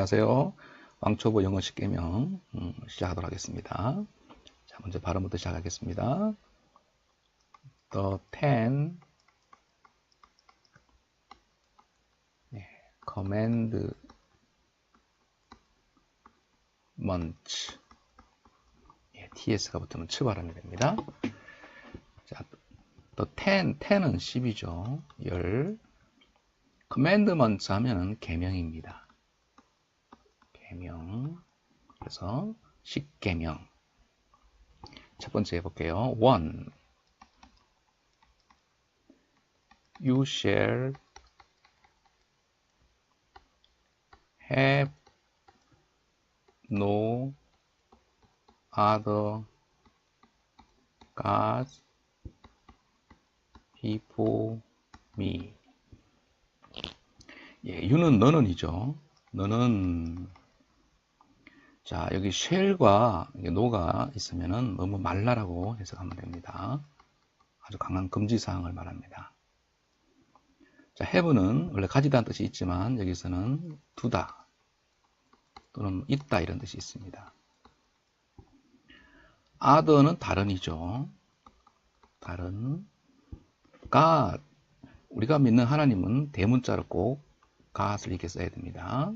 안녕하세요. 왕초보 영어 쉽개명 음, 시작하도록 하겠습니다. 자, 먼저 발음부터 시작하겠습니다. The ten 네, commandments 예, ts가 붙으면 츠 발음이 됩니다. 자, the ten, ten은 10이죠. 열 commandments 하면은 계명입니다. 계명. 그래서 십계명. 첫 번째 해볼게요. one. You shall have no other gods before me. 예, you는 너는이죠. 너는 자 여기 쉘과 노가 있으면은 너무 말라라고 해석하면 됩니다. 아주 강한 금지 사항을 말합니다. 자 have는 원래 가지다는 뜻이 있지만 여기서는 두다 또는 있다 이런 뜻이 있습니다. other는 다른이죠. 다른 God 우리가 믿는 하나님은 대문자로 꼭 God을 이렇게 써야 됩니다.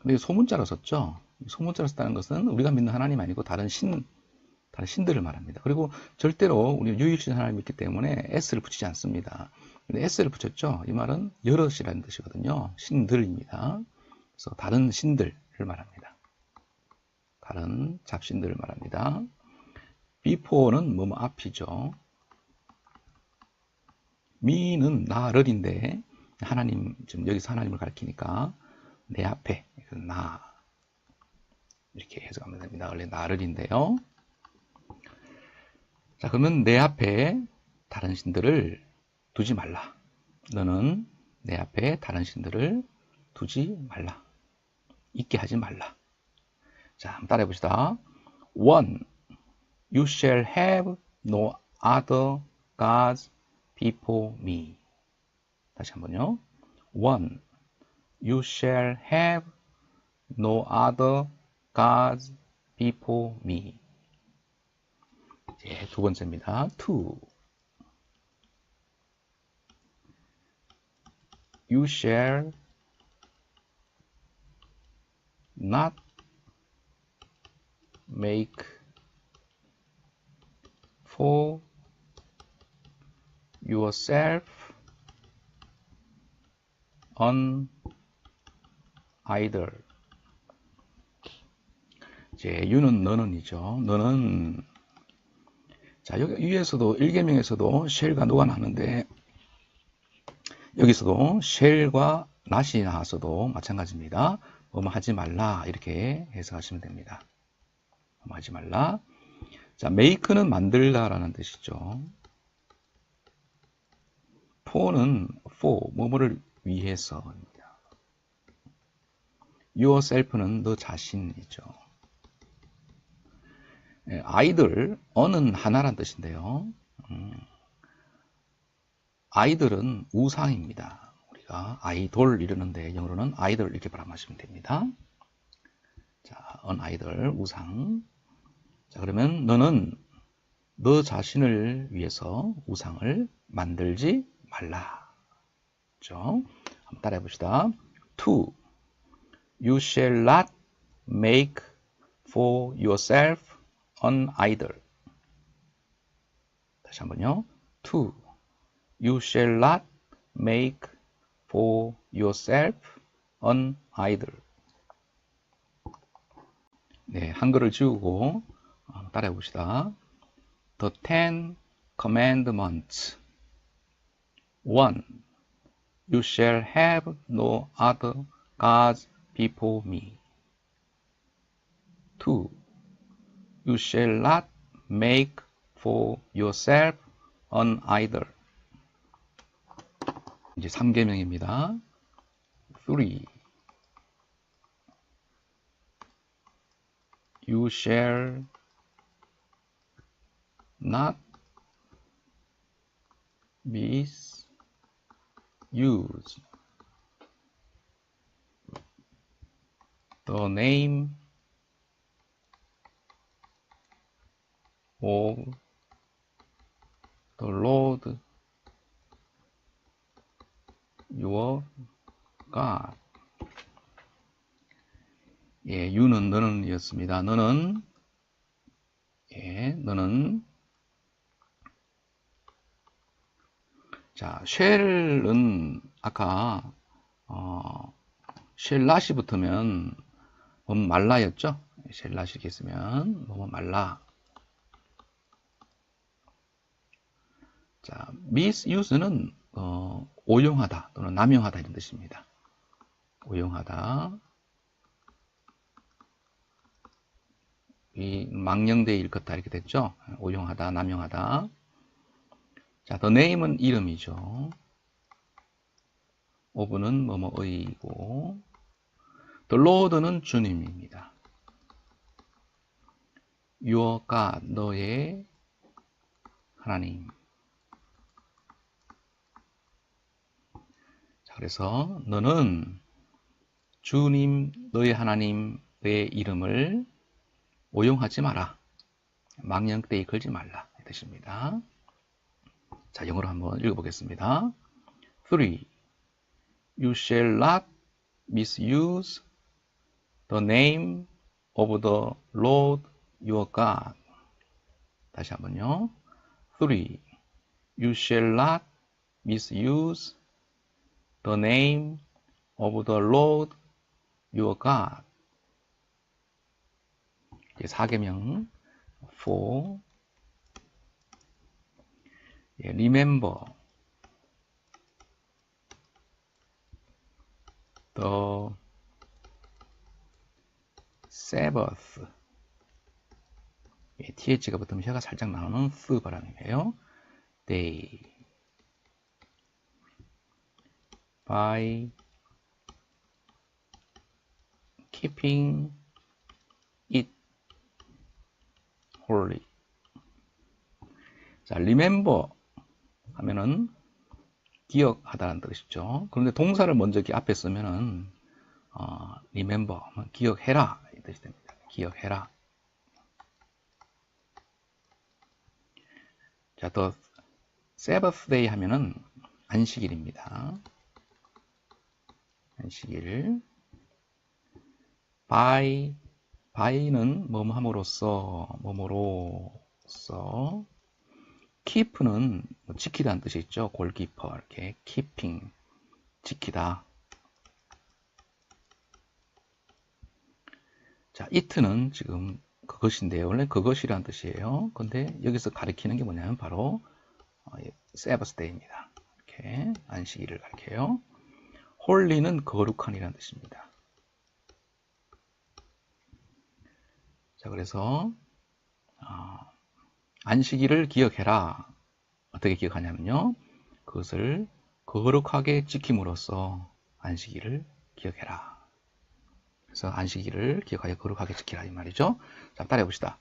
근데 소문자로 썼죠. 소문자로 썼다는 것은 우리가 믿는 하나님 아니고 다른 신, 다른 신들을 말합니다. 그리고 절대로 우리 유일신 하나님 믿기 때문에 s를 붙이지 않습니다. 근데 s를 붙였죠. 이 말은 여럿이라는 뜻이거든요. 신들입니다. 그래서 다른 신들을 말합니다. 다른 잡신들을 말합니다. before는 뭐뭐 앞이죠. me는 나를인데 하나님 지금 여기서 하나님을 가리키니까 내 앞에 나 이렇게 해석하면 됩니다. 원래 나를인데요. 자 그러면 내 앞에 다른 신들을 두지 말라. 너는 내 앞에 다른 신들을 두지 말라. 있게 하지 말라. 자, 한번 따라해 봅시다. One, you shall have no other gods before me. 다시 한번요. One, you shall have no other gods before me. 예, 두 번째입니다. Two, you shall not make for yourself an idol. 이제 유는 너는이죠. 너는 자 여기 위에서도 1계명에서도 쉘과 노가 나는데 여기서도 쉘과 낫이 나와서도 마찬가지입니다. 뭐뭐 하지 말라 이렇게 해석하시면 됩니다. 뭐뭐 하지 말라. 자, make는 만들다라는 뜻이죠. for는 for 뭐뭐를 위해서입니다. yourself는 너 자신이죠. 예, 아이들, 어는 하나란 뜻인데요. 음, 아이들은 우상입니다. 우리가 아이돌 이러는데 영어로는 아이들 이렇게 발음하시면 됩니다. 자, 언 아이들, 우상. 자, 그러면 너는 너 자신을 위해서 우상을 만들지 말라. 그죠? 한번 따라해 봅시다. Two, you shall not make for yourself an idol. 다시 한번요. Two, you shall not make for yourself an idol. 네, 한글을 지우고 따라해 봅시다. The Ten Commandments. 1. You shall have no other gods before me. 2. You shall not make for yourself an idol. 이제 3계명입니다. 3. You shall not misuse the name of the Lord your God. 예, you는 너는 이었습니다. 너는 예, 너는 자, 쉘은 아까 어, 쉘낫이 붙으면 뭐뭐 말라였죠? 쉘낫이 이렇게 있으면 뭐뭐 말라. 자, misuse는 어, 오용하다 또는 남용하다 이런 뜻입니다. 오용하다. 이 망령되 일것다 이렇게 됐죠. 오용하다, 남용하다. 자, the name은 이름이죠. of는 뭐뭐의이고 the Lord는 주님입니다. your God, 너의 하나님. 그래서 너는 주님, 너의 하나님의 이름을 오용하지 마라. 망령되이 걸지 말라. 이 뜻입니다. 자, 영어로 한번 읽어보겠습니다. 3. You shall not misuse the name of the Lord your God. 다시 한번요. 3. You shall not misuse the name of the Lord your God. 4계명 4 예, remember the Sabbath 예, th가 붙으면 혀가 살짝 나오는 스 발음이에요. day by keeping it holy. 자, remember 하면은 기억하다는 뜻이죠. 그런데 동사를 먼저 이렇게 앞에 쓰면은 어, remember 기억해라 이 뜻이 됩니다. 기억해라. 자, 더 Sabbath day 하면은 안식일입니다. 안식일. by by는 뭐뭐 함으로써 뭐뭐로써 keep는 뭐 지키다는 뜻이 있죠. 골키퍼 이렇게 keeping 지키다. 자, it는 지금 그것인데요. 원래 그것이란 뜻이에요. 근데 여기서 가리키는 게 뭐냐면 바로 세버스 데이입니다. 이렇게 안식일을 가리켜요. 홀리는 거룩한이라는 뜻입니다. 자, 그래서 어, 안식일을 기억해라. 어떻게 기억하냐면요. 그것을 거룩하게 지킴으로써 안식일을 기억해라. 그래서 안식일을 기억하여 거룩하게 지키라 이 말이죠. 자, 따라해 봅시다.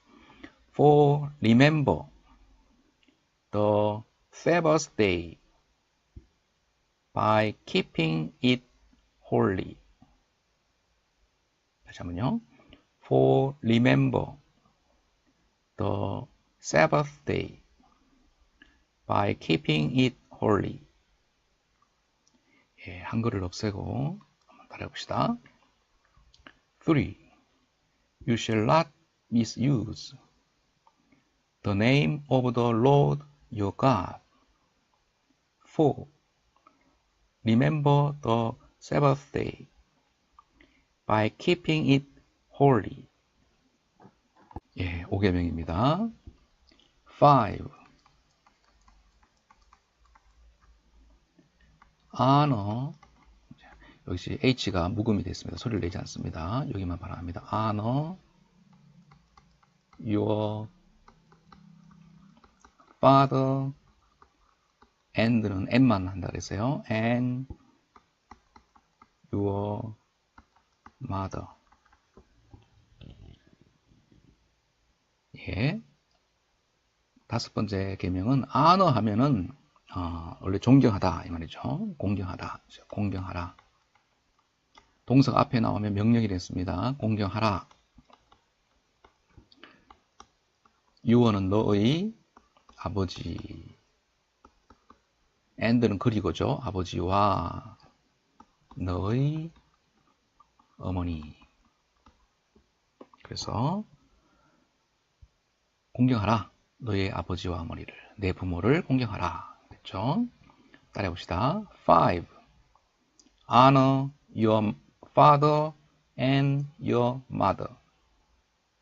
For remember the Sabbath day by keeping it holy. 다시 한번요. For remember the Sabbath day by keeping it holy. 예, 한글을 없애고 한번 따라해 봅시다. 3. You shall not misuse the name of the Lord your God. 4. Remember the Sabbath day by keeping it holy. 예, 5개명입니다. 5. honor 역시 H가 묵음이 됐습니다. 소리를 내지 않습니다. 여기만 발음합니다. honor your father and는 N만 한다 그랬어요. and your mother 예. 다섯 번째 계명은 honor 하면은 어, 원래 존경하다 이 말이죠. 공경하다, 공경하라. 동사 앞에 나오면 명령이 됐습니다. 공경하라. 유어는 너의 아버지. And는 그리고죠. 아버지와 너의 어머니. 그래서 공경하라. 너의 아버지와 어머니를. 내 부모를 공경하라. 그렇죠? 따라해 봅시다. 5. Honor your father and your mother.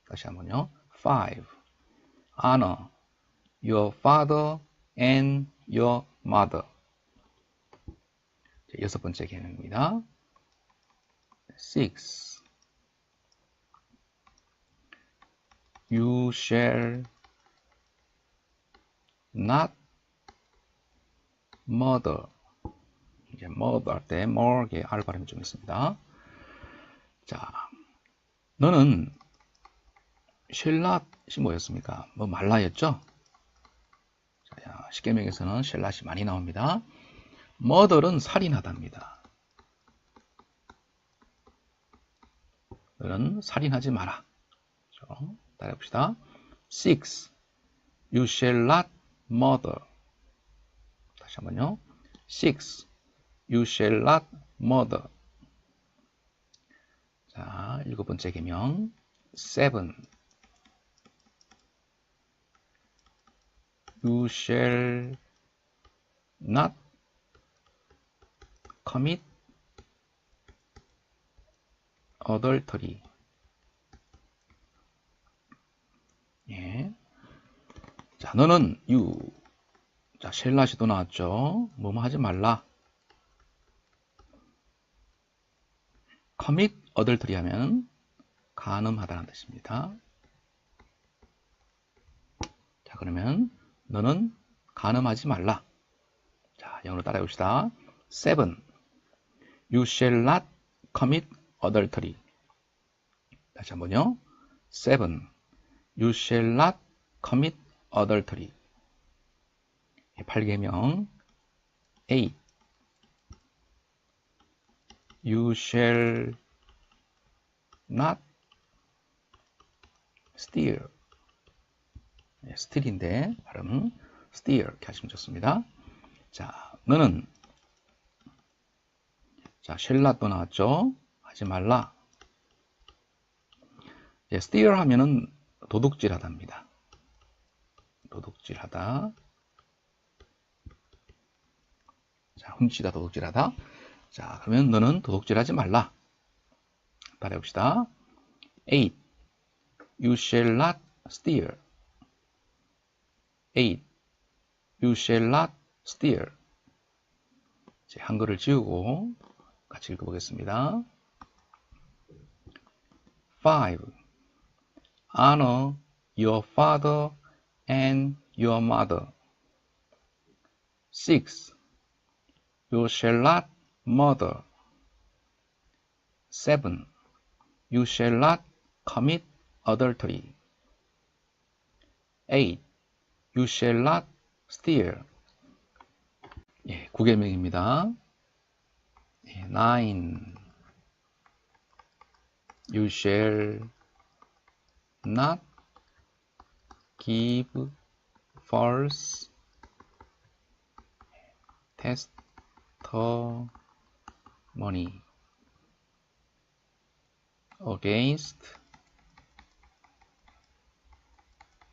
다시 한번요. 5. Honor your father and your mother. 자, 여섯 번째 개념입니다. 6. You shall not murder. 이제 murder 할때 more 게 R 발음이 좀 있습니다. 자, 너는 쉘랏이 뭐였습니까? 뭐 말라였죠? 자, 십계명에서는 쉘랏이 많이 나옵니다. murder는 살인하답니다. 너는 살인하지 마라. 그렇죠? 따라해 봅시다. 6. You shall not murder. 다시 한번요. 6. You shall not murder. 자, 일곱 번째 개명. 7. You shall not commit adultery. 예. 자, 너는 you. 자, 쉘라시도 나왔죠. 뭐뭐 하지 말라. commit adultery 하면 간음하다는 뜻입니다. 자, 그러면 너는 간음하지 말라. 자, 영어로 따라해 봅시다. 7. You shall not commit adultery. 다시 한번요. 7. You shall not commit adultery. 8계명 8. You shall not steal. 네, steal인데 발음은 steal 이렇게 하시면 좋습니다. 자, 너는 자, shall not도 나왔죠? 하지 말라. 예, steal 하면은 도둑질하다입니다. 도둑질하다. 자, 훔치다, 도둑질하다. 자, 그러면 너는 도둑질하지 말라. 따라해 봅시다. 8. You shall not steal. 8. You shall not steal. 자, 한글을 지우고 같이 읽어보겠습니다. 5. Honor your father and your mother. 6. You shall not murder. 7. You shall not commit adultery. 8. You shall not steal. 예, 9계명입니다. 예, 9. You shall not give false testimony against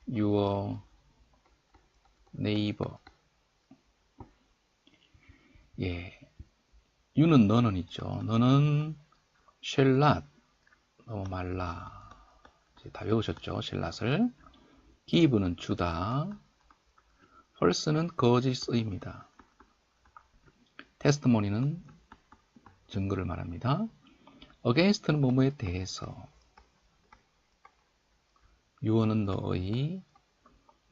your neighbor. 예. you는 너는 있죠. 너는 not 너무 말라. 다 외우셨죠? shallnot을. give는 주다. false는 거짓의입니다. testimony는 증거를 말합니다. against는 뭐뭐에 대해서 유어는 너의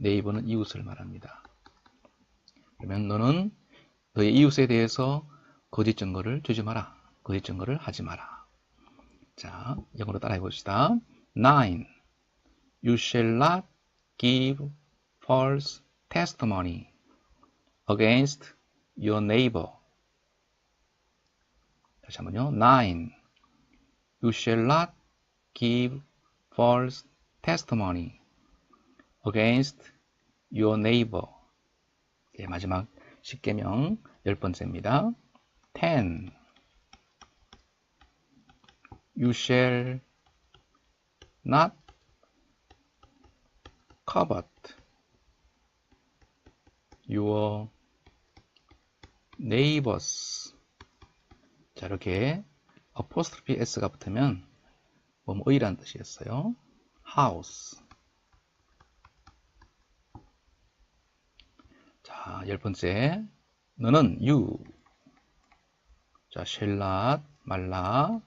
네이버는 이웃을 말합니다. 그러면 너는 너의 이웃에 대해서 거짓 증거를 주지 마라. 거짓 증거를 하지 마라. 자, 영어로 따라해 봅시다. 9. You shall not give false testimony against your neighbor. 다시 한번요. 9. You shall not give false testimony against your neighbor. 예, 마지막 십계명 열 번째입니다. 10. You shall not covet your neighbors. 자, 이렇게 apostrophe s가 붙으면 뭐뭐의란 뜻이었어요. house. 자, 열 번째. 너는 you. 자, not 말라.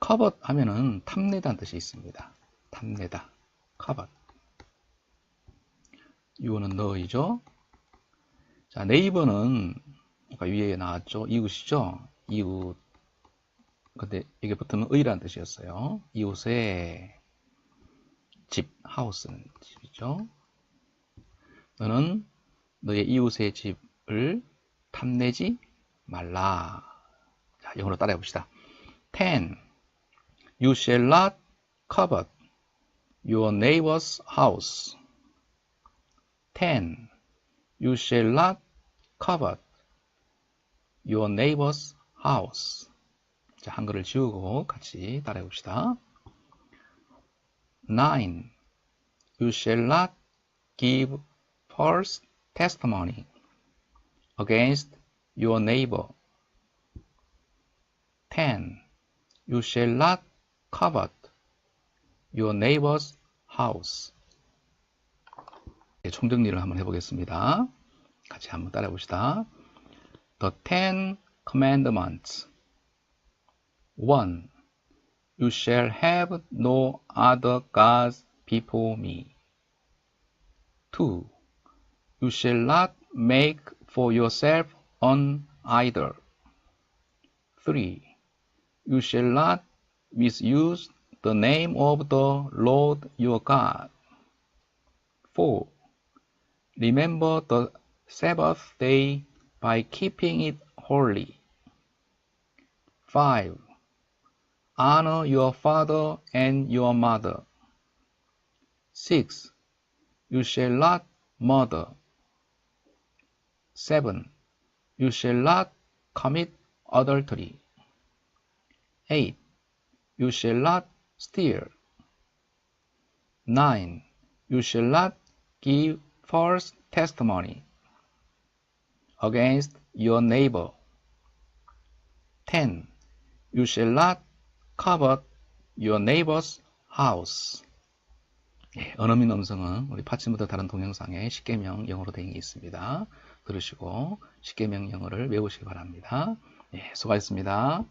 covet 하면은 탐내다는 뜻이 있습니다. 탐내다. covet. you는 너이죠. 자, 네이버는 아까 위에 나왔죠. 이웃이죠. 이웃. 근데 이게 붙으면 의란 뜻이었어요. 이웃의 집, 하우스는 집이죠. 너는 너의 이웃의 집을 탐내지 말라. 자, 영어로 따라해 봅시다. 10. You shall not covet your neighbor's house. 10. You shall not covet your neighbor's house. 자, 한글을 지우고 같이 따라해 봅시다. 9. You shall not give false testimony against your neighbor. 10. You shall not covet your neighbor's house. 네, 총정리를 한번 해보겠습니다. 같이 한번 따라해 봅시다. The Ten Commandments. 1. You shall have no other gods before me. 2. You shall not make for yourself an idol. 3. You shall not misuse the name of the Lord your God. 4. Remember the Sabbath day by keeping it holy. 5. Honor your father and your mother. 6. You shall not murder. 7. You shall not commit adultery. 8. You shall not steal. 9. You shall not give false testimony against your neighbor. 10. You shall not covet your neighbor's house. 예, 언어민 음성은 우리 파츠부터 다른 동영상에 십계명 영어로 되어 있습니다. 들으시고 십계명 영어를 외우시기 바랍니다. 예, 수고하셨습니다.